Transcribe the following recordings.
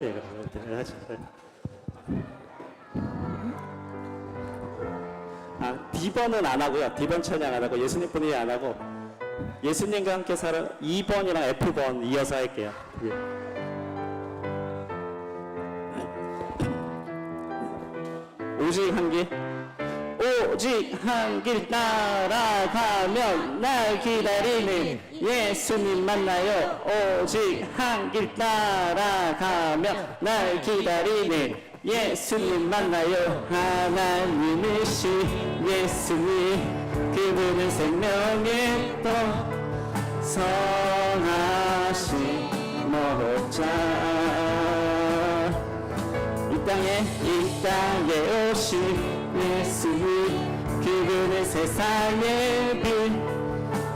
예, 그럼 하죠. 아, D번은 안 하고요. D번 찬양 안 하고 예수님 분이 안 하고 예수님과 함께 살아 2번이랑 F번 이어서 할게요. 예. 오직 한 길, 오직 한 길 따라가면 날 기다리는 예수님 만나요. 오직 한 길 따라가면 날 기다리는 예수님 만나요. 하나님이신 예수님, 그분은 생명의 또 선하신 목자. 이 땅에 이 땅에 오신 예수님 그분은 세상의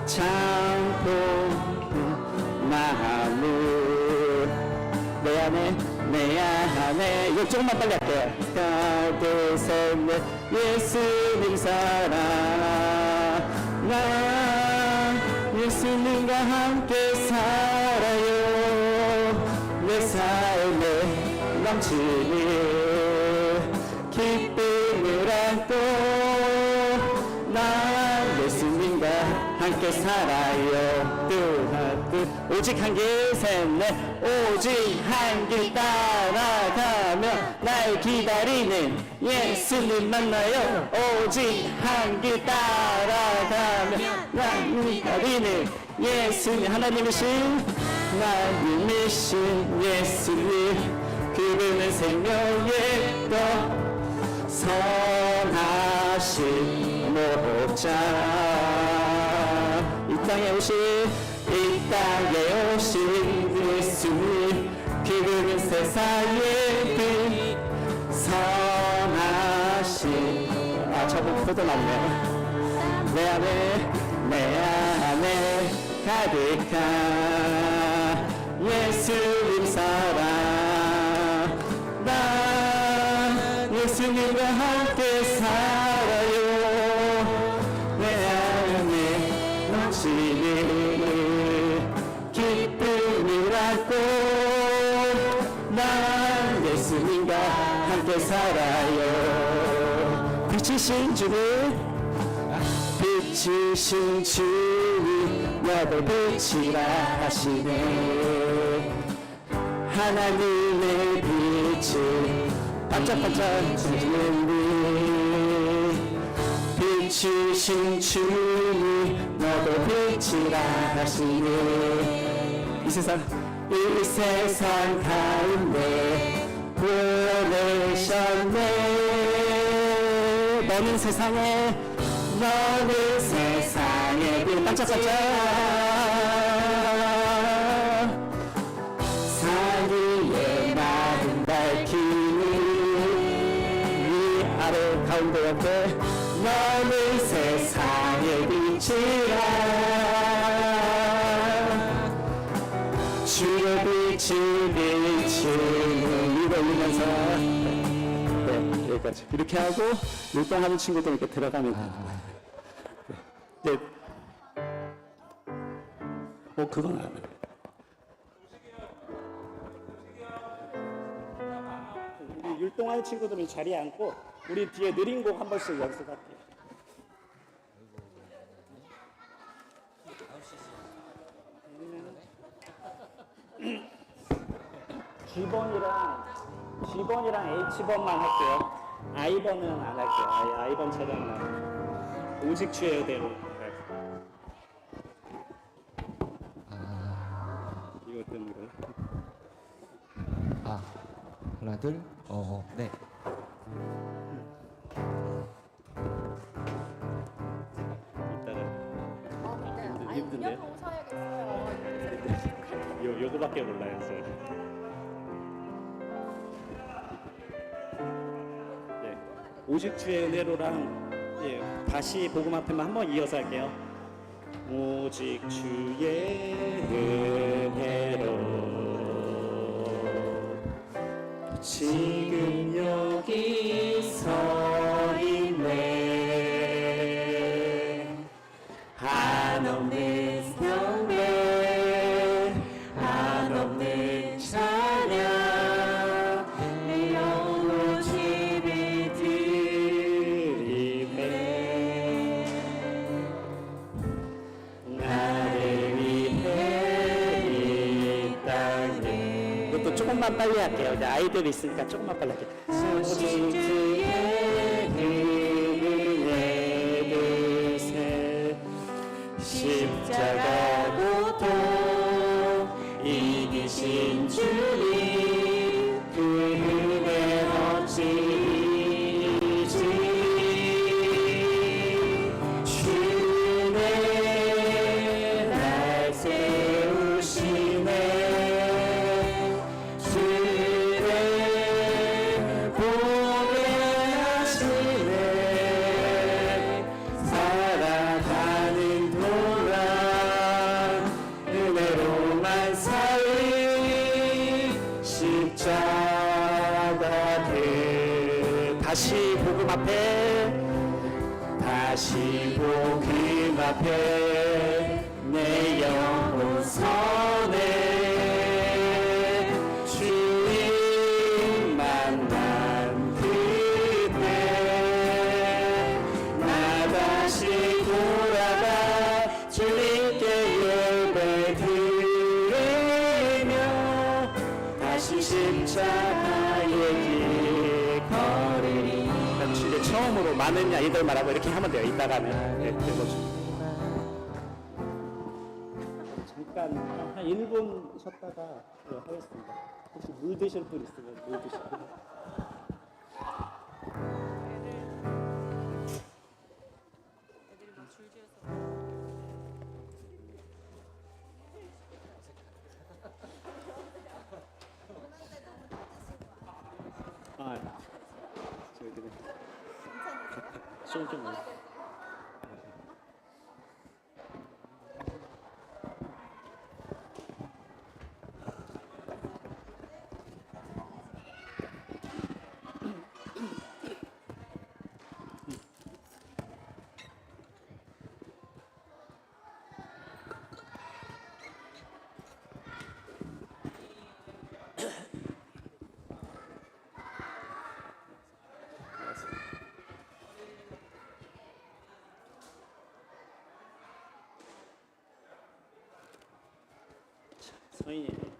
빛참 고 나무 내 안에 내 안에. 이거 조금만 빨리 할게요. 하나 둘셋넷. 예수님 사랑 나 예수님과 함께 살아요. 내 삶에 넘치는 함께 살아요. 뜨하 뜻 오직 한 길 셋넷. 오직 한 길 따라가며 날 기다리는 예수님 만나요. 오직 한 길 따라가며 날 기다리는 예수님. 하나님이신 하나님이신 예수님. 그분은 생명의 떡 선하신 목자 이 땅에 오신 이 땅에 오신 예수님 그분은 세상의 빛 선하신 아 저분 포도 났네. 내 안에 내 안에 가득한 예수님 사랑. 나 예수님과 함께 살 넘치는 기쁨을 안고 난 예수님과 함께 살아요. 빛이신 주님 빛이신 주님 너를 빛이라 하시네. 하나님의 빛이 반짝반짝 지는 빛이신 주님 너도 빛이라 하시네 이 세상 이 세상 가운데 보내셨네. 너는 세상에 너는 세상에 빛 반짝반짝. 사리의 마른 밝히니 이 아래 가운데 옆에 너는 세상의 빛이라 주의 빛이 비치는 이거 읽으면서 네 여기까지 이렇게 하고 율동하는 친구들 이렇게 들어가면 돼요 네. 어 그건 안 해. 우리 율동하는 친구들은 자리에 앉고 우리 뒤에 느린 곡 한 번씩 연습할게요. 10번만 할게요. 아이번은 안 할게요. I번 차량은 오직 주의대로. 네. 아, 이것 때문에. 아, 하나, 둘, 어, 어. 네. 이따가. 아, 힘든데. 이거밖에 몰라요, 저. 오직 주의 은혜로랑 예, 다시 복음 앞에만 한번 이어서 할게요. 오직 주의 은혜로 지금 여기 서 조금만 빨리 할게요. 이제 아이들이 있으니까 조금만 빨리 할게요. 오직 주의 은혜 드세 십자가 고통 이기신 주님 복음 앞에 다시 복음 앞에 많은 아이들 말하고 이렇게 하면 돼요 이따가는. 네, 그리고 잠깐 한 1분 쉬었다가 네, 하겠습니다. 혹시 물 드실 분 있으면 물 드시고 좀좀 서인이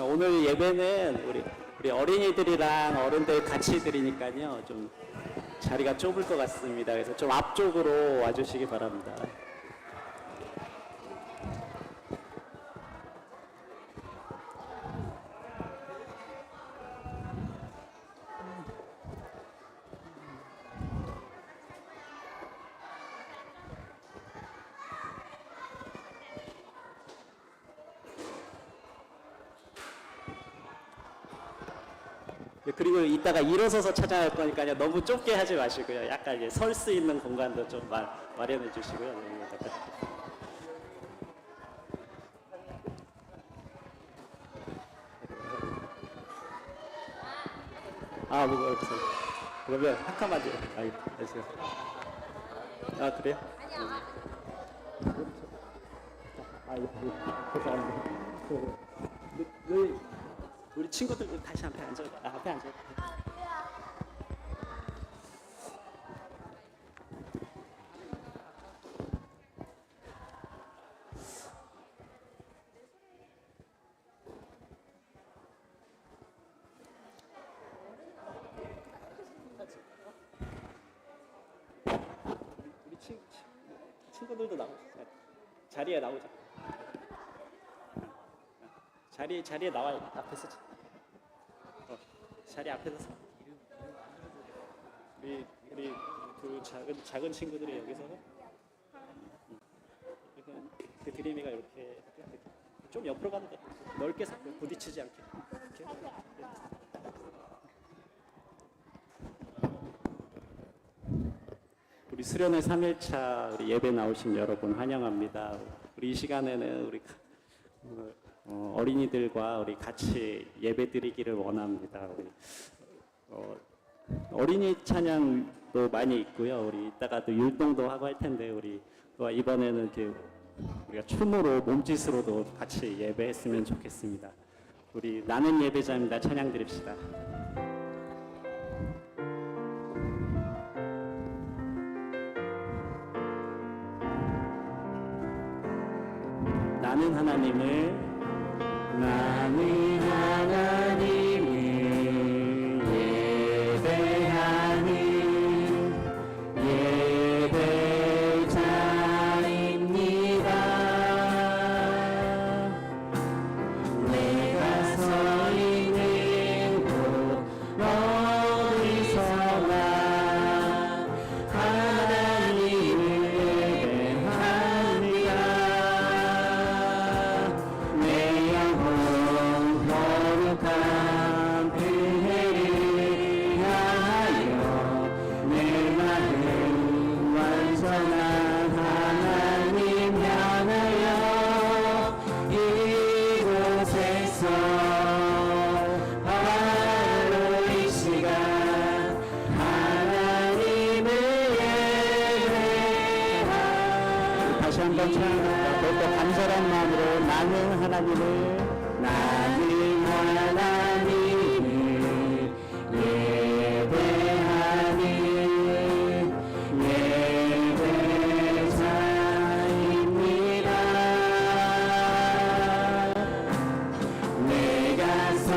자, 오늘 예배는 우리 우리 어린이들이랑 어른들 같이 드리니까요. 좀 자리가 좁을 것 같습니다. 그래서 좀 앞쪽으로 와주시기 바랍니다. 이따가 일어서서 찾아갈 거니까요. 너무 좁게 하지 마시고요. 약간 설 수 있는 공간도 좀 마, 마련해 주시고요. 네, 잠깐. 아, 뭐, 뭐, 그래서. 그러면 한 칸만 줘. 아이, 알겠어요. 아, 그래요? 아, 예, 예. 죄송합니다. 네, 네. 우리 친구들 다시 앞에 앉아. 아, 앞에 앉아. 친구들도 나오자. 자리에 나오자. 자리 자리에 나와 앞에서 자. 어, 자리 앞에서 서. 우리 우리 두 작은 작은 친구들이 여기서 음. 그러니까 그 드림이가 이렇게 좀 옆으로 가도 돼. 넓게 서 부딪히지 않게. 이렇게. 우리 수련회 3일차 우리 예배 나오신 여러분 환영합니다. 우리 이 시간에는 우리 어, 어린이들과 우리 같이 예배 드리기를 원합니다. 우리 어, 어린이 찬양도 많이 있고요. 우리 이따가 또 율동도 하고 할 텐데 우리 또 이번에는 이렇게 우리가 춤으로 몸짓으로도 같이 예배했으면 좋겠습니다. 우리 나는 예배자입니다. 찬양 드립시다. 나는 하나님을 나는 한번 찬양합니다. 더욱더 간절한 마음으로 나는 하나님을 나는 하나님을 예배하는 예배자입니다. 내가 서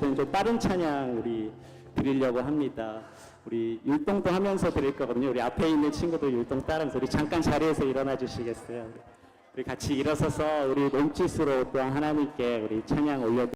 때는 좀 빠른 찬양 우리 드리려고 합니다. 우리 율동도 하면서 드릴 거거든요. 우리 앞에 있는 친구들 율동 따라서 우리 잠깐 자리에서 일어나 주시겠어요? 우리 같이 일어서서 우리 몸짓으로 또한 하나님께 우리 찬양 올려